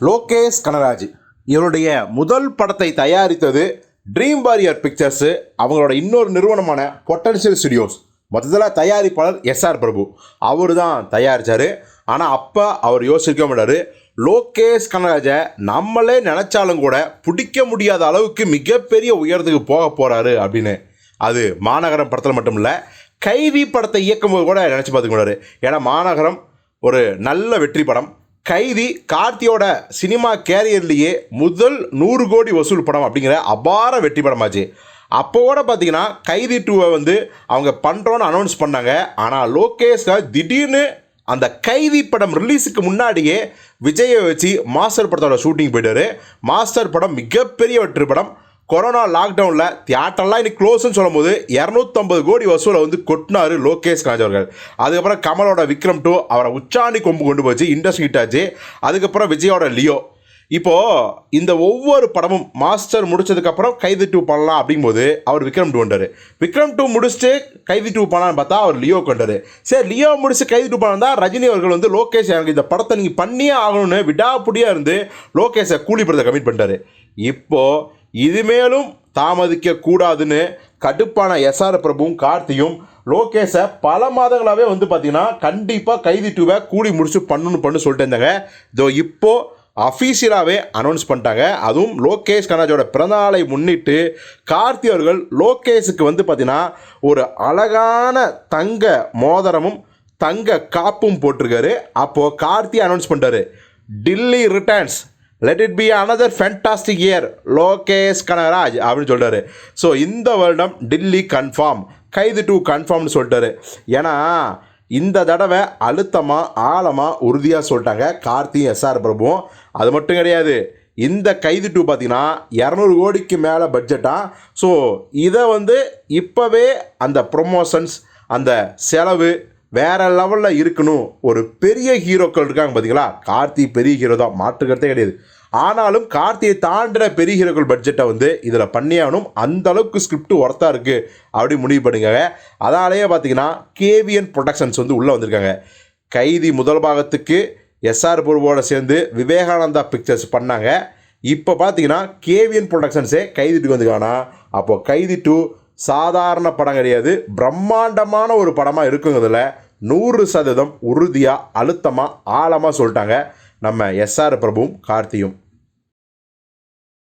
லோகேஷ் கனராஜ். இவருடைய முதல் படத்தை தயாரித்தது ட்ரீம் வாரியர் பிக்சர்ஸு அவங்களோட இன்னொரு நிறுவனமான பொட்டன்ஷியல் ஸ்டுடியோஸ் மொத்தத்தில் தயாரிப்பாளர் எஸ்ஆர் பிரபு. அவர் தான் தயாரித்தார் ஆனால் அப்போ அவர் யோசிக்க மாட்டார். லோகேஷ் கனராஜை நம்மளே நினச்சாலும் கூட பிடிக்க முடியாத அளவுக்கு மிகப்பெரிய உயரத்துக்கு போக போகிறாரு அப்படின்னு. அது மாநகரம் படத்தில் மட்டும் இல்லை கைவி படத்தை இயக்கும்போது கூட நினச்சி பார்த்துக்கூடாரு ஏன்னா மாநகரம் ஒரு நல்ல வெற்றி படம். கைதி கார்த்தியோட சினிமா கேரியர்லேயே முதல் நூறு கோடி வசூல் படம் அப்படிங்கிற அபார வெற்றி படமாச்சு. அப்போ கூட பார்த்தீங்கன்னா கைதி டூவை வந்து அவங்க பண்ணுறோன்னு அனௌன்ஸ் பண்ணாங்க. ஆனால் லோகேஷை திடீர்னு அந்த கைதி படம் ரிலீஸுக்கு முன்னாடியே விஜயை வச்சு மாஸ்டர் படத்தோட ஷூட்டிங் போயிட்டாரு. மாஸ்டர் படம் மிகப்பெரிய வெற்றி படம். கொரோனா லாக்டவுனில் தியேட்டர்லாம் இன்னைக்கு க்ளோஸ்னு சொல்லும்போது இரநூத்தம்பது கோடி வசூலை வந்து கொட்டினாரு லோகேஷ் ராஜ் அவர்கள். அதுக்கப்புறம் கமலோட விக்ரம் டூ அவரை உச்சாணி கொம்பு கொண்டு போச்சு இண்டஸ்ட்ரி ஹிட் ஆச்சு. அதுக்கப்புறம் விஜயோட லியோ. இப்போது இந்த ஒவ்வொரு படமும் மாஸ்டர் முடிச்சதுக்கப்புறம் கைது டூ பண்ணலாம் அப்படிங்கும்போது அவர் விக்ரம் டூ வந்தார் விக்ரம் டூ முடிச்சுட்டு கைது டூ பண்ணலான்னு பார்த்தா அவர் லியோ கொண்டாரு சரி லியோ முடிச்சு கைது டூ பண்ணா ரஜினி அவர்கள் வந்து லோகேஷ் எனக்கு இந்த படத்தை நீங்கள் பண்ணியே ஆகணும்னு விடாப்புடியாக இருந்து லோகேஷை கூலி படத்தை கமிட் பண்ணிட்டாரு. இப்போது இது மேலும் தாமதிக்க கூடாதுன்னு கடுப்பான எஸ்ஆர் பிரபுவும் கார்த்தியும் லோகேஷை பல மாதங்களாகவே வந்து பார்த்தீங்கன்னா கண்டிப்பாக கைதி டூவை கூடி முடிச்சு பண்ணணும் பண்ணு சொல்லிட்டு இருந்தாங்க. இதோ இப்போது அஃபீஷியலாகவே அனௌன்ஸ் பண்ணிட்டாங்க. அதுவும் லோகேஷ் கனாஜோட பிறந்தநாளை முன்னிட்டு கார்த்தி அவர்கள் லோகேஷுக்கு வந்து பார்த்தீங்கன்னா ஒரு அழகான தங்க மோதிரமும் தங்க காப்பும் போட்டிருக்காரு. அப்போது கார்த்தி அனௌன்ஸ் பண்ணிட்டாரு. Dilli returns let it be another fantastic year Lokesh Kanagaraj அப்படின்னு சொல்கிறாரு ஸோ இந்த வருடம் டில்லி கன்ஃபார்ம் கைது டூ கன்ஃபார்ம்னு சொல்லிட்டாரு. ஏன்னா இந்த தடவை அழுத்தமாக ஆழமாக உறுதியாக சொல்லிட்டாங்க கார்த்தி எஸ்ஆர் பிரபுவும். அது மட்டும் கிடையாது இந்த கைது டூ பார்த்தீங்கன்னா இரநூறு கோடிக்கு மேலே பட்ஜெட்டாக ஸோ இதை வந்து இப்போவே அந்த ப்ரொமோஷன்ஸ் அந்த செலவு வேற லெவலில் இருக்கணும். ஒரு பெரிய ஹீரோக்கள் இருக்காங்க பார்த்தீங்களா கார்த்தி பெரிய ஹீரோ தான். மாற்றுக்கிறதே கிடையாது. ஆனாலும் கார்த்தியை தாண்டின பெரிய ஹீரோக்கள் பட்ஜெட்டை வந்து இதில் பண்ணியாகணும். அந்த அளவுக்கு ஸ்கிரிப்ட் ஒர்த்தாக இருக்குது அப்படி முடிவு பண்ணுங்க அதனாலேயே பார்த்தீங்கன்னா கேவிஎன் ப்ரொடக்ஷன்ஸ் வந்து உள்ளே வந்திருக்காங்க. கைதி முதல் பாகத்துக்கு எஸ்ஆர் பிரபுவோட சேர்ந்து விவேகானந்தா பிக்சர்ஸ் பண்ணாங்க. இப்போ பார்த்தீங்கன்னா கேவிஎன் ப்ரொடக்ஷன்ஸே கைதி வந்துக்கானா அப்போது கைதி டூ சாதாரண படம் கிடையாது. பிரம்மாண்டமான ஒரு படமாக இருக்குங்கிறதுல நூறு சதவீதம் உறுதியாக அழுத்தமாக ஆழமாக சொல்லிட்டாங்க நம்ம எஸ்ஆர் பிரபுவும் கார்த்தியும்.